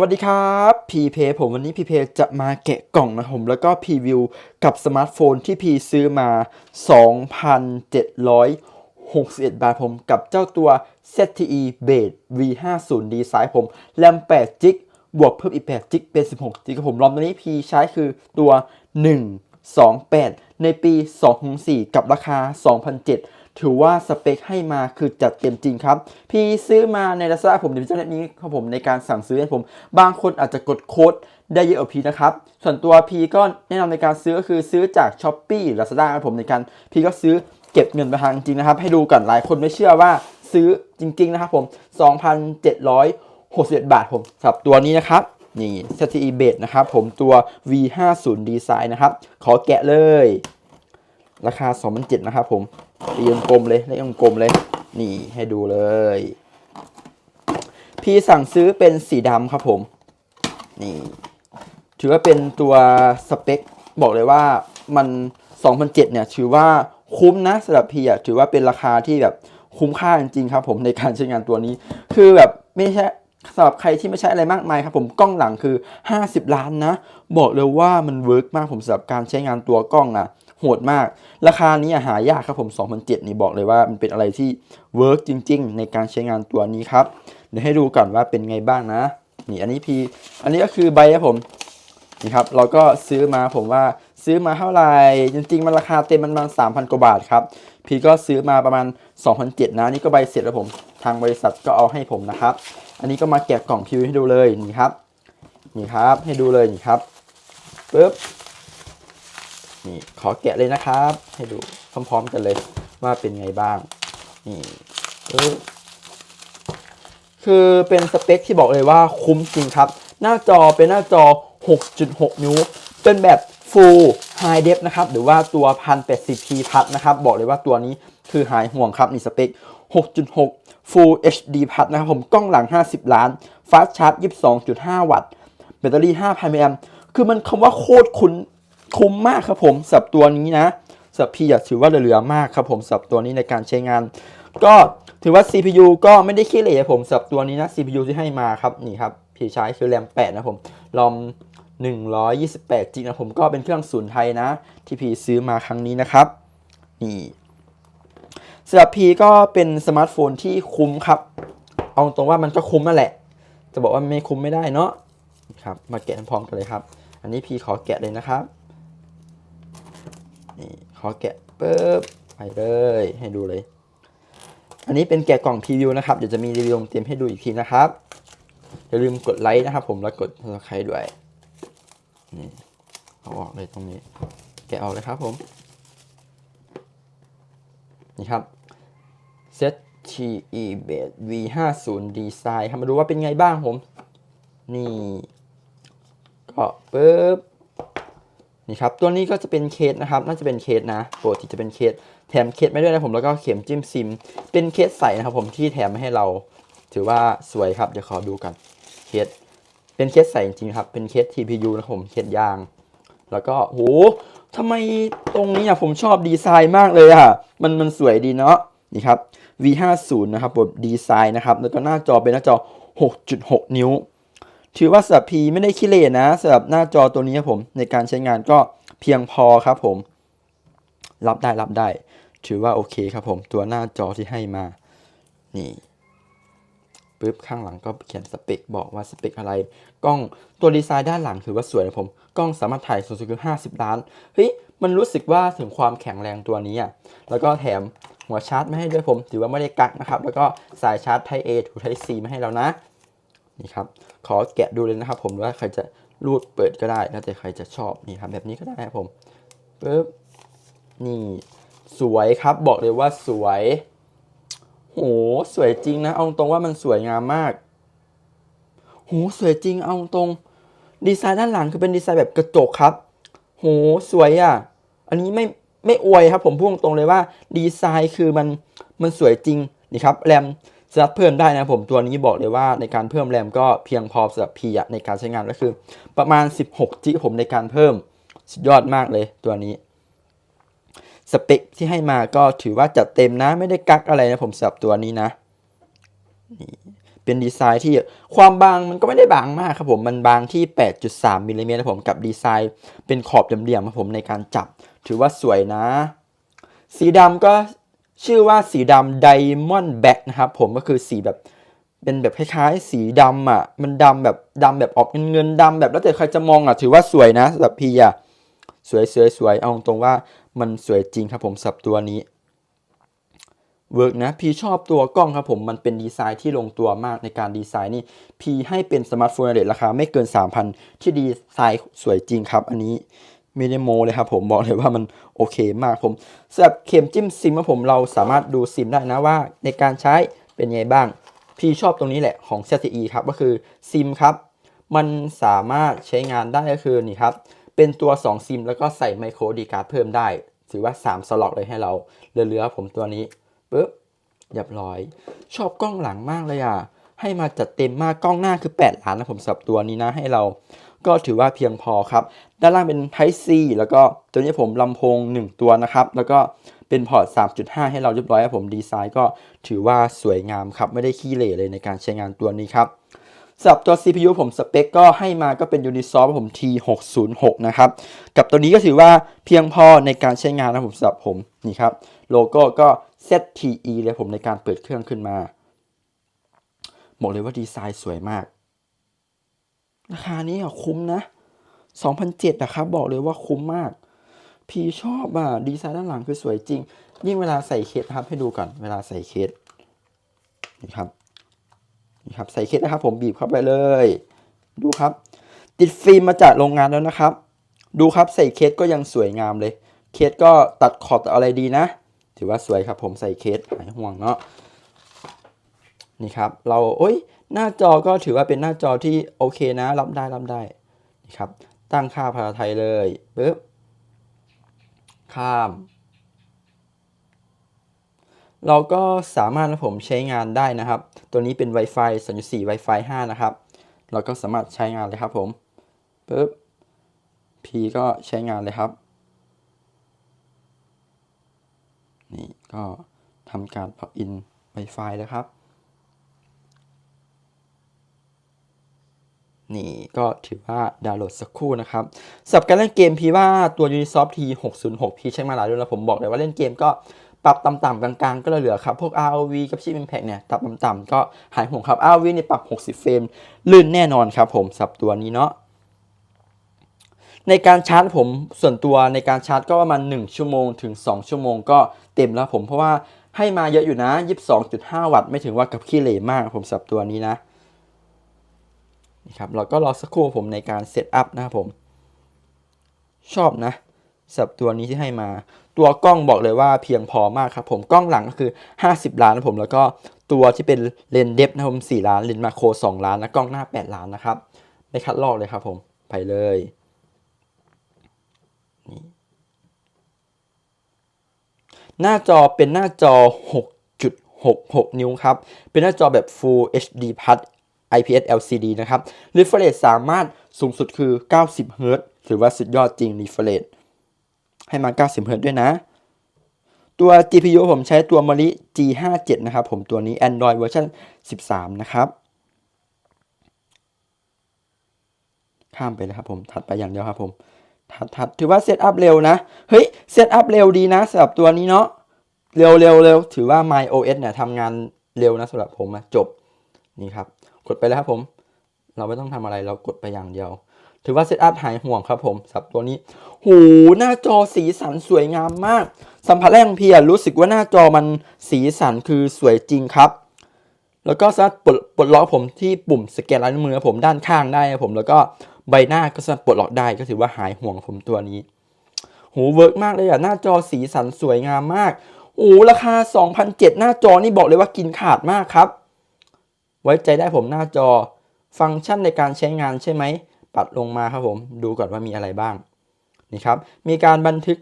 วัสดีครับพีเพผมวันนี้พีเพจะมาแกะกล่องนะผม แล้วก็พรีวิวกับสมาร์ทโฟนที่พีซื้อมา 2,761 บาทผมกับเจ้าตัว ZTE Base V50 Design ผมแรม8 g b บวกเพิ่มอีก8 g b เป็น16 g b ครับผมรอมตัวนี้พีใช้คือตัว 128 ในปี 2004กับราคา 2,007 ถือว่าสเปคให้มาคือจัดเต็มจริงครับ พี่ซื้อมาในลักษณะผมเดี๋ยวจะนี้ครับผมในการสั่งซื้อให้ผม บางคนอาจจะกดโค้ดได้เยอะกว่าพีนะครับ ส่วนตัวพีก็แนะนำในการซื้อก็คือซื้อจาก s h อ p e e หรือ Lazada ครับผมในการพีก็ซื้อเก็บเงินไปทางจริงนะครับ ให้ดูก่อนหลายคนไม่เชื่อว่าซื้อจริง ๆ นะครับผม 2,761บาทผมสำหรับตัวนี้นะครับนี่ ZTE Base นะครับผมตัว V50 Design นะครับ ขอแกะเลย ราคา 2,007นะครับผมตียงกลมเลยเลขกลมเลย นี่ให้ดูเลย พี่สั่งซื้อเป็นสีดำครับผม นี่ ถือว่าเป็นตัวสเปค บอกเลยว่ามัน2007เนี่ย ถือว่าคุ้มนะสำหรับพี่อะถือว่าเป็นราคาที่แบบคุ้มค่าจริงๆครับ ผมในการใช้งานตัวนี้ คือแบบไม่ใช่สำหรับใครที่ไม่ใช่อะไรมากมายครับผมกล้องหลังคือ 50 ล้านนะ บอกเลยว่ามันเวิร์กมากผมสำหรับการใช้งานตัวกล้องอะ หดมาก ราคานี้หายากครับผม2007นี่บอกเลยว่ามันเป็นอะไรที่เวิร์กจริง ๆ ในการใช้งานตัวนี้ครับ เดี๋ยวให้ดูก่อนว่าเป็นไงบ้างนะ นี่อันนี้พีอันนี้ก็คือใบครับผมนี่ครับเราก็ซื้อมาผมว่าซื้อมาเท่าไหร่จริงๆมันราคาเต็มมันประมาณ3,000กว่าบาทครับพีก็ซื้อมาประมาณ2,007นะนี่ก็ใบเสร็จแล้วผมทางบริษัทก็เอาให้ผมนะครับ อันนี้ก็มาแกะกล่องพิวให้ดูเลยนี่ครับนี่ครับให้ดูเลยนี่ครับปึ๊บ นี่ขอแกะเลยนะครับ ให้ดูพร้อมๆกันเลยว่าเป็นไงบ้างนี่คือเป็นสเปคที่บอกเลยว่าคุ้มจริงครับ หน้าจอเป็นหน้าจอ 6.6 นิ้ว เป็นแบบ Full High Def นะครับ หรือว่าตัว 1080p พัดนะครับ บอกเลยว่าตัวนี้คือหายห่วงครับนี่สเปค 6.6 Full HD พัดนะครับผมกล้องหลัง 50 ล้าน Fast Charge 22.5 วัตต์ แบตเตอรี่ 5,000มิลลิแอมป์คือมันคำว่าโคตรคุ้ม คุ้มมากครับผมสับตัวนี้นะสับพีอยากถือว่าเหลือๆมากครับผมสับตัวนี้ในการใช้งาน ก็ถือว่า CPU ก็ไม่ได้ขี้เหร่ผมสับตัวนี้นะ CPU ที่ให้มาครับนี่ครับพี่ใช้คือแรม8นะผมรอม128จิกนะผมก็เป็นเครื่องศูนย์ไทยนะที่พี่ซื้อมาครั้งนี้นะครับนี่สำหรับพีก็เป็นสมาร์ทโฟนที่คุ้มครับ เอาตรงว่ามันก็คุ้มนั่นแหละ จะบอกว่าไม่คุ้มไม่ได้เนาะครับ มาแกะพร้อมกันเลยครับ อันนี้พี่ขอแกะเลยนะครับ นี่ขอแกะปุ๊บไปเลยให้ดูเลย อันนี้เป็นแกะกล่องพรีวิวนะครับ เดี๋ยวจะมีรีวิวเตรียมให้ดูอีกทีนะครับ อย่าลืมกดไลค์นะครับ ผมแล้วกด subscribe ด้วย นี่เอาออกเลยตรงนี้ แกะออกเลยครับผม นี่ครับ ZTE Base V50 Design ครับมาดูว่าเป็นไงบ้างผม นี่ ก็ปึ๊บ นี่ครับตัวนี้ก็จะเป็นเคสนะครับน่าจะเป็นเคสนะปกติจะเป็นเคสแถมเคสไม่ด้วยนะผมแล้วก็เข็มจิ้มซิม เป็นเคสใสนะครับผมที่แถมมาให้เรา ถือว่าสวยครับเดี๋ยวขอดูกันเคสเป็นเคสใสจริงครับเป็นเคส TPU นะผมเคสยาง แล้วก็โหทำไมตรงนี้อะผมชอบดีไซน์มากเลยอะมันมันสวยดีเนาะนี่ครับ V50 นะครับบทดีไซน์นะครับแล้วก็หน้าจอเป็นหน้าจอ 6.6 นิ้ว ถือว่าสำหรับพีไม่ได้ขี้เหร่นะสำหรับหน้าจอตัวนี้ครับผมในการใช้งานก็เพียงพอครับผม รับได้รับได้ ถือว่าโอเคครับผมตัวหน้าจอที่ให้มา นี่ปึ๊บข้างหลังก็เขียนสเปคบอกว่าสเปคอะไร กล้องตัวดีไซน์ด้านหลังถือว่าสวยนะผม กล้องสามารถถ่ายสูงสุดคือ 50 ล้าน เฮ้ย มันรู้สึกว่าถึงความแข็งแรงตัวนี้อะ แล้วก็แถมหัวชาร์จมาให้ด้วยผม ถือว่าไม่ได้กักนะครับ แล้วก็สายชาร์จ Type A ถู Type C มาให้เรานะ นี่ครับ ขอแกะดูเลยนะครับ ผมว่าใครจะรูดเปิดก็ได้แล้วแต่ใครจะชอบนี่ครับแบบนี้ก็ได้ครับผมปึ๊บนี่สวยครับบอกเลยว่าสวยโหสวยจริงนะ เอาตรงว่ามันสวยงามมากโหสวยจริงเอาตรงดีไซน์ด้านหลังคือเป็นดีไซน์แบบกระจกครับโหสวยอะ อันนี้ไม่ไม่อวยครับ ผมพูดตรงเลยว่าดีไซน์คือมันมันสวยจริงนี่ครับแรม สามารถเพิ่มได้นะผมตัวนี้บอกเลยว่าในการเพิ่มแรมก็เพียงพอสำหรับพีอะในการใช้งานก็คือ ประมาณ 16จิผมในการเพิ่มสุดยอดมากเลยตัวนี้ สเปคที่ให้มาก็ถือว่าจัดเต็มนะไม่ได้กักอะไรนะผมสำหรับตัวนี้นะนี่เป็นดีไซน์ที่ความบางมันก็ไม่ได้บางมากครับผมมันบางที่ 8.3มิลลิเมตรผมกับดีไซน์ เป็นขอบเหลี่ยมๆครับผมในการจับ ถือว่าสวยนะ สีดำก็ ชื่อว่าสีดำไดมอนด์แบ็กนะครับผมก็คือสีแบบเป็นแบบคล้ายๆ สีดำอะ มันดำแบบดำแบบออกเงินเงินๆดำแบบแล้วแต่ใครจะมองอะถือว่าสวยนะสำหรับพี่อะสวยสวยสวยเอาตรงว่ามันสวยจริงครับผมสับตัวนี้เวิร์กนะพี่ชอบตัวกล้องครับผมมันเป็นดีไซน์ที่ลงตัวมากในการดีไซน์นี่พี่ให้เป็นสมาร์ทโฟนเรทราคาไม่เกิน 3,000 ที่ดีไซน์สวยจริงครับอันนี้ ไม่ได้โมเลยครับผมบอกเลยว่ามันโอเคมากผมสำหรับเข็มจิ้มซิมครับผมเราสามารถดูซิมได้นะว่า ในการใช้เป็นไงบ้าง พี่ชอบตรงนี้แหละของ ZTE ครับก็คือซิมครับ มันสามารถใช้งานได้ก็คือนี่ครับ เป็นตัว 2 ซิม แล้วก็ใส่ไมโครดีการ์ดเพิ่มได้ ถือว่า 3 สล็อตเลยให้เราเหลือๆผมตัวนี้ปึ๊บเรียบร้อย ชอบกล้องหลังมากเลยอะให้มาจัดเต็มมากกล้องหน้าคือ 8 ล้านนะผมสับตัวนี้นะให้เรา ก็ถือว่าเพียงพอครับ ด้านล่างเป็น Type C แล้วก็ตัวนี้ผมลำโพง 1 ตัวนะครับ แล้วก็เป็นพอร์ต 3.5 ให้เราเรียบร้อยครับผมดีไซน์ก็ถือว่าสวยงามครับ ไม่ได้ขี้เหร่เลยในการใช้งานตัวนี้ครับสำหรับตัว CPU ผมสเปคก็ให้มาก็เป็น Unisoc ผม T606 นะครับ กับตัวนี้ก็ถือว่าเพียงพอในการใช้งานนะผมสำหรับผมนี่ครับโลโก้ก็ ZTE เลยผมในการเปิดเครื่องขึ้นมา บอกเลยว่าดีไซน์สวยมาก ราคานี้อะคุ้มนะ2,007นะครับบอกเลยว่าคุ้มมาก พี่ชอบอะดีไซน์ด้านหลังคือสวยจริง ยิ่งเวลาใส่เคสนะครับให้ดูก่อนเวลาใส่เคสนี่ครับนี่ครับใส่เคสนะครับ ผมบีบเข้าไปเลย ดูครับ ติดฟิล์มมาจากโรงงานแล้วนะครับ ดูครับใส่เคสก็ยังสวยงามเลย เคสก็ตัดขอบอะไรดีนะ ถือว่าสวยครับ ผมใส่เคสหายห่วงเนาะนี่ครับ เราโอ้ย หน้าจอก็ถือว่าเป็นหน้าจอที่โอเคนะรับได้รับได้นี่ครับ ตั้งค่าภาษาไทยเลยปึ๊บข้าม เราก็สามารถนะผมใช้งานได้นะครับ ตัวนี้เป็น Wi-Fi 3.4 Wi-Fi 5 นะครับ เราก็สามารถใช้งานเลยครับผมปึ๊บ P ก็ใช้งานเลยครับ นี่ก็ทำการ plug in Wi-Fi แล้วครับ นี่ก็ถือว่าดาวน์โหลดสักครู่นะครับสำหรับการเล่นเกมพี่ว่าตัว Unisoft T606 พี่ใช้มาหลายรุ่นแล้วผมบอกเลยว่าเล่นเกมก็ปรับต่ำๆกลางๆ ก็เหลือครับ พวก ROV กับชิป Impact เนี่ยปรับต่ำๆก็หายห่วงครับ ROV เนี่ยปรับ 60 เฟรมลื่นแน่นอนครับผมสับตัวนี้เนาะในการชาร์จผมส่วนตัวในการชาร์จก็ประมาณ1ชั่วโมงถึง 2 ชั่วโมงก็เต็มแล้วผมเพราะว่าให้มาเยอะอยู่นะ 22.5 วัตต์ไม่ถึงว่ากับขี้เหร่มากผมสับตัวนี้นะ นี่ครับเราก็รอสักครู่ผมในการเซตอัพนะครับผม ชอบนะสับตัวนี้ที่ให้มา ตัวกล้องบอกเลยว่าเพียงพอมากครับผมกล้องหลังก็คือ 50 ล้านนะผม แล้วก็ตัวที่เป็นเลนส์เดฟนะผม4ล้านเลนส์มาโคร2ล้านแนะกล้องหน้า 8 ล้านนะครับไม่คัดลอกเลยครับผมไปเลยนี่หน้าจอเป็นหน้าจอ 6.66 นิ้วครับ เป็นหน้าจอแบบ Full HD Plus IPS LCD นะครับ refresh สามารถสูงสุดคือ 90 Hz ถือว่าสุดยอดจริง refresh ให้มา 90 Hz ด้วยนะ ตัว GPU ผมใช้ตัว Mali G57 นะครับผมตัวนี้ Android เวอร์ชัน13 นะครับ ข้ามไปเลยครับผมถัดไปอย่างเดียวครับผมถัดถัดถือว่าเซตอัพเร็วนะ เฮ้ย เซตอัพเร็วดีนะสำหรับตัวนี้เนาะเร็วเร็วเร็วถือว่า My OS เนี่ยทำงานเร็วนะสำหรับผมอะจบ นี่ครับ กดไปแล้วครับผม เราไม่ต้องทำอะไรเรากดไปอย่างเดียว ถือว่าเซตอัพหายห่วงครับผมสับตัวนี้ หูหน้าจอสีสันสวยงามมาก สัมผัสแรกของพี่รู้สึกว่าหน้าจอมันสีสันคือสวยจริงครับ แล้วก็สามารถปลดปลดล็อกผมที่ปุ่มสแกนลายนิ้วมือผมด้านข้างได้ครับผม แล้วก็ใบหน้าก็สามารถปลดล็อกได้ก็ถือว่าหายห่วงผมตัวนี้ หูเวิร์กมากเลยอะหน้าจอสีสันสวยงามมากโอ้ราคา 2,007หน้าจอนี่บอกเลยว่ากินขาดมากครับ ไว้ใจได้ผมหน้าจอ ฟังก์ชันในการใช้งานใช่ไหม ปัดลงมาครับผม ดูก่อนว่ามีอะไรบ้าง นี่ครับ มีการบันทึก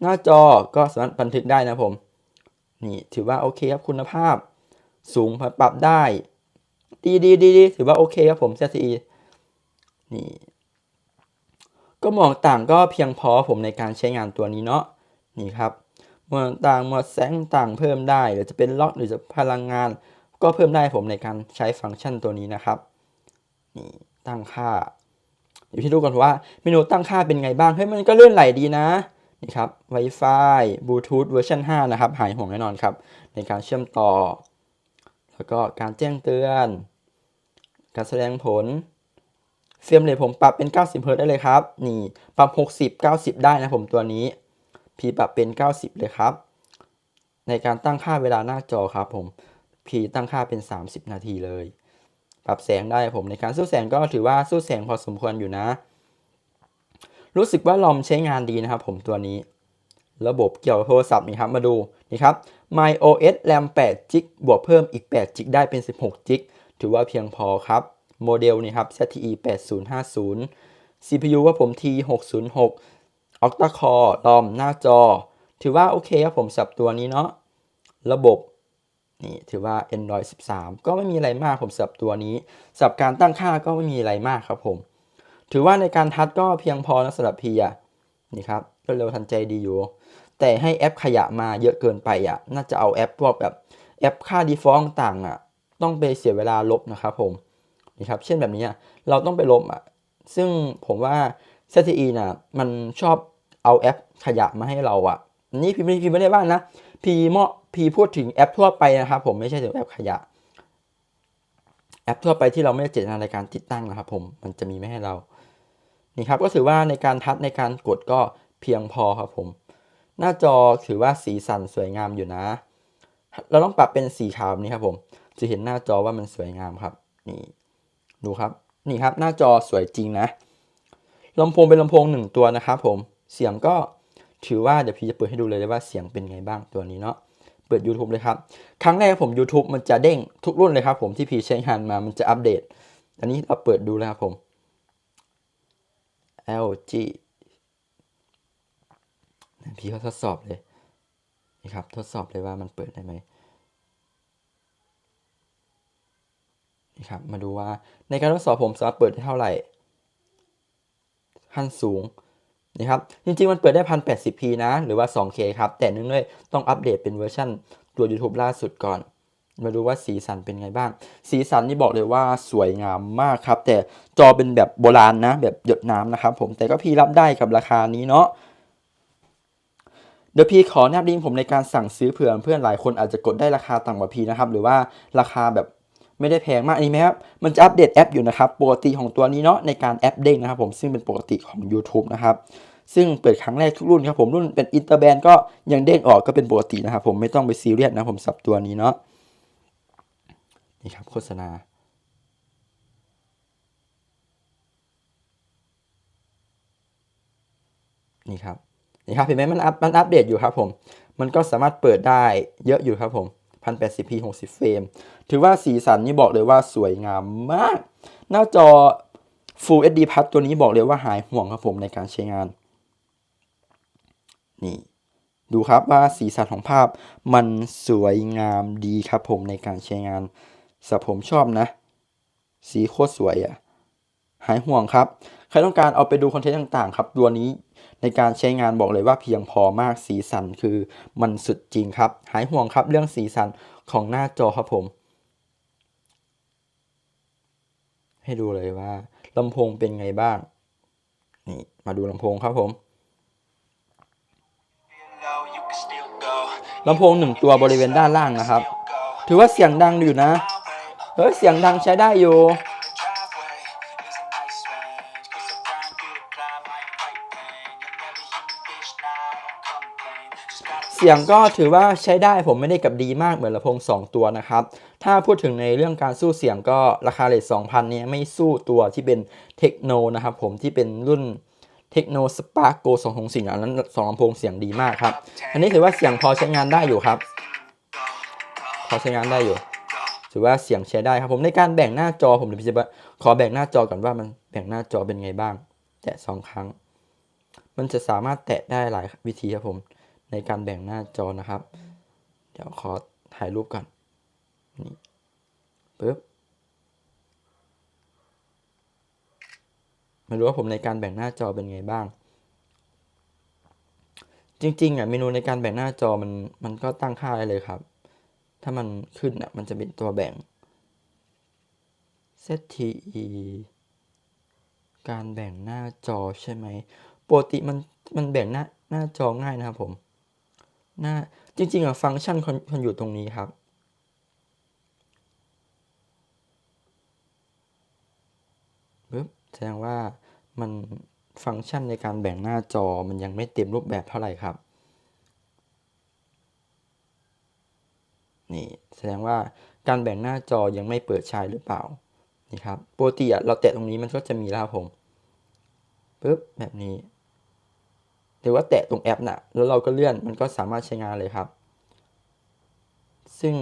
หน้าจอก็สามารถบันทึกได้นะผม นี่ถือว่าโอเคครับคุณภาพ สูงปรับได้ ดีดีดีดีถือว่าโอเคครับผม ZTE นี่ ก็มวดต่างก็เพียงพอผมในการใช้งานตัวนี้เนาะ นี่ครับมวดต่างหมวดแสงต่างเพิ่มได้หรือจะเป็นล็อกหรือจะพลังงาน ก็เพิ่มได้ผมในการใช้ฟังก์ชันตัวนี้นะครับนี่ตั้งค่าเดี๋ยวพี่ดูก่อนว่าเมนูตั้งค่าเป็นไงบ้างเฮ้ยมันก็เลื่อนไหลดีนะนี่ครับ Wi-Fi Bluetooth เวอร์ชัน5นะครับ หายห่วงแน่นอนครับ ในการเชื่อมต่อ แล้วก็การแจ้งเตือน การแสดงผลเฟรมเรทผมปรับเป็น 90เฮิรตซ์ได้เลยครับ นี่ปรับ 60 90 ได้นะผมตัวนี้ P ปรับเป็น 90 เลยครับ ในการตั้งค่าเวลาหน้าจอครับผม P ตั้งค่าเป็น 30 นาทีเลย ปรับแสงได้ผมในการสู้แสงก็ถือว่าสู้แสงพอสมควรอยู่นะ รู้สึกว่าลอมใช้งานดีนะครับผมตัวนี้ ระบบเกี่ยวโทรศัพท์นี่ครับมาดูนี่ครับ My OS RAM 8 g b บวกเพิ่มอีก8 g b ได้เป็น 16 g b ถือว่าเพียงพอครับ โมเดลนี่ครับ ZTE 8050 CPU ว่าผม T606 Octa Core ROM หน้าจอ ถือว่าโอเคครับผมสับตัวนี้เนาะ ระบบ นี่ถือว่า Android 13 ก็ไม่มีอะไรมากผมสับตัวนี้สับการตั้งค่าก็ไม่มีอะไรมากครับผม ถือว่าในการทัดก็เพียงพอนะสำหรับพีอะนี่ครับรวดเร็วทันใจดีอยู่ แต่ให้แอปขยะมาเยอะเกินไปอะ น่าจะเอาแอปพวกแบบแอปค่า default ต่างอะ ต้องไปเสียเวลาลบนะครับผมนี่ครับ เช่นแบบนี้เราต้องไปลบอะ ซึ่งผมว่า ZTE น่ะมันชอบเอาแอปขยะมาให้เราอะ นี่พี่ไม่พี่ไม่ได้ว่านะ พีเหมาะพีพูดถึงแอปทั่วไปนะครับผมไม่ใช่ถึงแอปขยะ แอปทั่วไปที่เราไม่ได้เจตนาในการติดตั้งนะครับผมมันจะมีไม่ให้เรานี่ครับก็ถือว่าในการทัดในการกดก็เพียงพอครับผม หน้าจอถือว่าสีสันสวยงามอยู่นะ เราต้องปรับเป็นสีขาวนี้ครับผม จะเห็นหน้าจอว่ามันสวยงามครับ นี่ดูครับ นี่ครับหน้าจอสวยจริงนะลำโพงเป็นลำโพงหนึ่งตัวนะครับผม เสียงก็ ถือว่าเดี๋ยวพี่จะเปิดให้ดูเลยว่าเสียงเป็นไงบ้างตัวนี้เนาะเปิด YouTube เลยครับ ครั้งแรกผม YouTube มันจะเด้งทุกรุ่นเลยครับผมที่พี่ใช้งานมามันจะอัปเดต อันนี้เราเปิดดูแล้วครับผม LG พี่เขาทดสอบเลยนี่ครับ ทดสอบเลยว่ามันเปิดได้ไหมนี่ครับ มาดูว่าในการทดสอบผมสามารถเปิดได้เท่าไหร่ขั้นสูง นี่ครับจริงๆ มันเปิดได้ 1080p นะ หรือว่า 2K ครับ แต่เนื่องด้วยต้องอัปเดตเป็นเวอร์ชันตัว YouTube ล่าสุดก่อน มาดูว่าสีสันเป็นไงบ้าง สีสันนี่บอกเลยว่าสวยงามมากครับ แต่จอเป็นแบบโบราณนะ แบบหยดน้ำนะครับผมแต่ก็พี่รับได้กับราคานี้เนาะเดี๋ยวพี่ขอแนบลิงก์ผมในการสั่งซื้อเผื่อเพื่อนหลายคนอาจจะกดได้ราคาต่ำกว่าพี่นะครับหรือว่าราคาแบบ ไม่ได้แพงมากอันนี้ไหมครับมันจะอัปเดตแอปอยู่นะครับปกติของตัวนี้เนาะในการแอปเด้งนะครับผมซึ่งเป็นปกติของ YouTube นะครับซึ่งเปิดครั้งแรกทุกรุ่นครับผมรุ่นเป็นอินเตอร์แบนก็ยังเด้งออกก็เป็นปกตินะครับผมไม่ต้องไปซีเรียสนะผมสับตัวนี้เนาะนี่ครับโฆษณานี่ครับนี่ครับเห็นไหมมันอัพมันอัปเดตอยู่ครับผม มันก็สามารถเปิดได้เยอะอยู่ครับผม 1080p 60 เฟรม ถือว่าสีสันนี่บอกเลยว่าสวยงามมาก หน้าจอ Full HD Plus ตัวนี้บอกเลยว่าหายห่วงครับผมในการใช้งาน นี่ ดูครับว่าสีสันของภาพมันสวยงามดีครับผมในการใช้งานสับผมชอบนะ สีโคตรสวยอะ่ะ หายห่วงครับ ใครต้องการเอาไปดูคอนเทนต์ต่างๆ ครับ ตัวนี้ ในการใช้งานบอกเลยว่าเพียงพอมากสีสันคือมันสุดจริงครับ หายห่วงครับเรื่องสีสันของหน้าจอครับผม ให้ดูเลยว่าลำโพงเป็นไงบ้าง นี่มาดูลำโพงครับผมลำโพงหนึ่งตัวบริเวณด้านล่างนะครับ ถือว่าเสียงดังอยู่นะ เฮ้ยเสียงดังใช้ได้อยู่ เสียงก็ถือว่าใช้ได้ผมไม่ได้กับดีมากเหมือนลำโพง2 ตัวนะครับ ถ้าพูดถึงในเรื่องการสู้เสียงก็ราคาเลท2,000เนี่ยไม่สู้ตัวที่เป็นเทคโนนะครับผมที่เป็นรุ่นเทคโนสปาร์กโกสองของสิ่งอันนั้นสองลำโพงเสียงดีมากครับ อันนี้ถือว่าเสียงพอใช้งานได้อยู่ครับ พอใช้งานได้อยู่ ถือว่าเสียงใช้ได้ครับผมในการแบ่งหน้าจอผมเดี๋ยวพี่จะขอแบ่งหน้าจอก่อนว่ามันแบ่งหน้าจอเป็นไงบ้าง แตะสองครั้ง มันจะสามารถแตะได้หลายวิธีครับผม ในการแบ่งหน้าจอนะครับ เดี๋ยวขอถ่ายรูปก่อน นี่ปึ๊บไม่รู้ว่าผมในการแบ่งหน้าจอเป็นไงบ้าง จริงๆอะเมนูในการแบ่งหน้าจอมันมันก็ตั้งค่าได้เลยครับ ถ้ามันขึ้นอะมันจะเป็นตัวแบ่ง ZTE การแบ่งหน้าจอใช่ไหมปกติมันมันแบ่งหน้าหน้าจอง่ายนะครับผม หน้าจริงๆอะฟังก์ชันคนคนอยู่ตรงนี้ครับ ปึ๊บแสดงว่ามันฟังก์ชันในการแบ่งหน้าจอมันยังไม่เต็มรูปแบบเท่าไหร่ครับ นี่แสดงว่าการแบ่งหน้าจอยังไม่เปิดใช้หรือเปล่า นี่ครับปกติอะเราแตะตรงนี้มันก็จะมีแล้วผม ปึ๊บแบบนี้ รือว่าแตะตรงแอปน่ะแล้วเราก็เลื่อนมันก็สามารถใช้งานเลยครับ ซึ่ง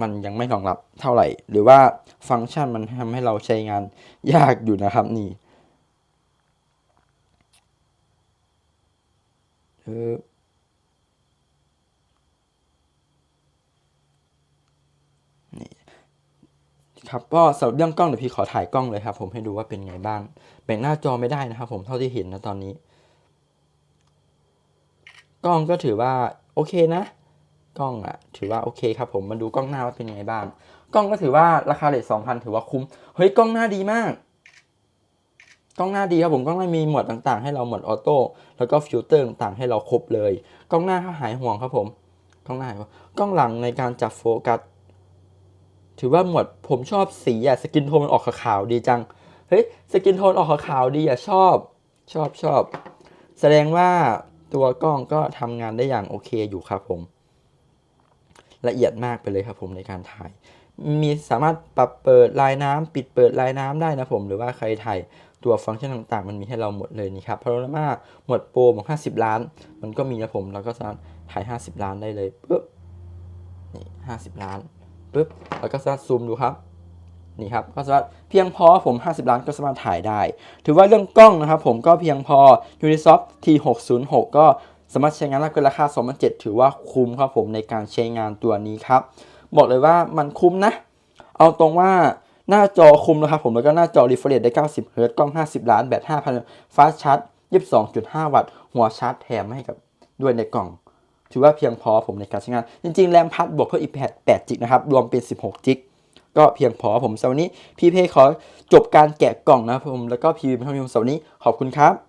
มันยังไม่รองรับเท่าไหร่ หรือว่าฟังก์ชันมันทำให้เราใช้งานยากอยู่นะครับนี่เออครับก็สำหรับเรื่องกล้องเดี๋ยวพี่ขอถ่ายกล้องเลยครับ ผมให้ดูว่าเป็นไงบ้างแบ่งหน้าจอไม่ได้นะครับ ผมเท่าที่เห็นนะตอนนี้ กล้องก็ถือว่าโอเคนะ กล้องอะถือว่าโอเคครับผมมาดูกล้องหน้าว่าเป็นยังไงบ้าง กล้องก็ถือว่าราคาเลทสองพันถือว่าคุ้ม เฮ้ยกล้องหน้าดีมาก กล้องหน้าดีครับผมกล้องหน้ามีหมดต่างๆ ให้เราหมดออโต้แล้วก็ฟิลเตอร์ต่างๆ ให้เราครบเลย กล้องหน้าเขาหายห่วงครับผมกล้องหน้าหากล้องหลังในการจับโฟกัสถือว่าหมดผมชอบสีอะสกินโทนมันออกขาวๆดีจังเฮ้ยสกินโทนออกขาวๆดีอะชอบ ชอบชอบ แสดงว่า ตัวกล้องก็ทำงานได้อย่างโอเคอยู่ครับผม ละเอียดมากไปเลยครับผมในการถ่าย มีสามารถปรับเปิดลายน้ำปิดเปิดลายน้ำได้นะผม หรือว่าใครถ่ายตัวฟังก์ชันต่างๆ มันมีให้เราหมดเลยนี่ครับพาโนรามาหมดโปรของ50 ล้าน มันก็มีนะผมเราก็สามารถถ่าย 50 ล้านได้เลยปุ๊บนี่50 ล้านปุ๊บแล้วก็สามารถซูมดูครับ นี่ครับก็สามารถเพียงพอผม 50 ล้านก็สามารถถ่ายได้ ถือว่าเรื่องกล้องนะครับผมก็เพียงพอ Unisoft T606 ก็สามารถใช้งานได้เกินราคา 2007ถือว่าคุ้มครับผมในการใช้งานตัวนี้ครับ บอกเลยว่ามันคุ้มนะ เอาตรงว่าหน้าจอคุ้มนะครับผมแล้วก็หน้าจอ refresh ได้ 90เฮิรต์กล้อง 50 ล้านแบต5,000ฟาสชาร์จ22.5 วัตต์ หัวชาร์จแถมให้กับด้วยในกล่อง ถือว่าเพียงพอผมในการใช้งาน จริงๆ แรมพัดบวกเพิ่มอีก8จิกนะครับ รวมเป็น 16จิก ก็เพียงพอผมสำหรับวันนี้พี่เพขอจบการแกะกล่องนะผมแล้วก็พีวีเป็นเท่านี้ผมสำหรับวันนี้ขอบคุณครับ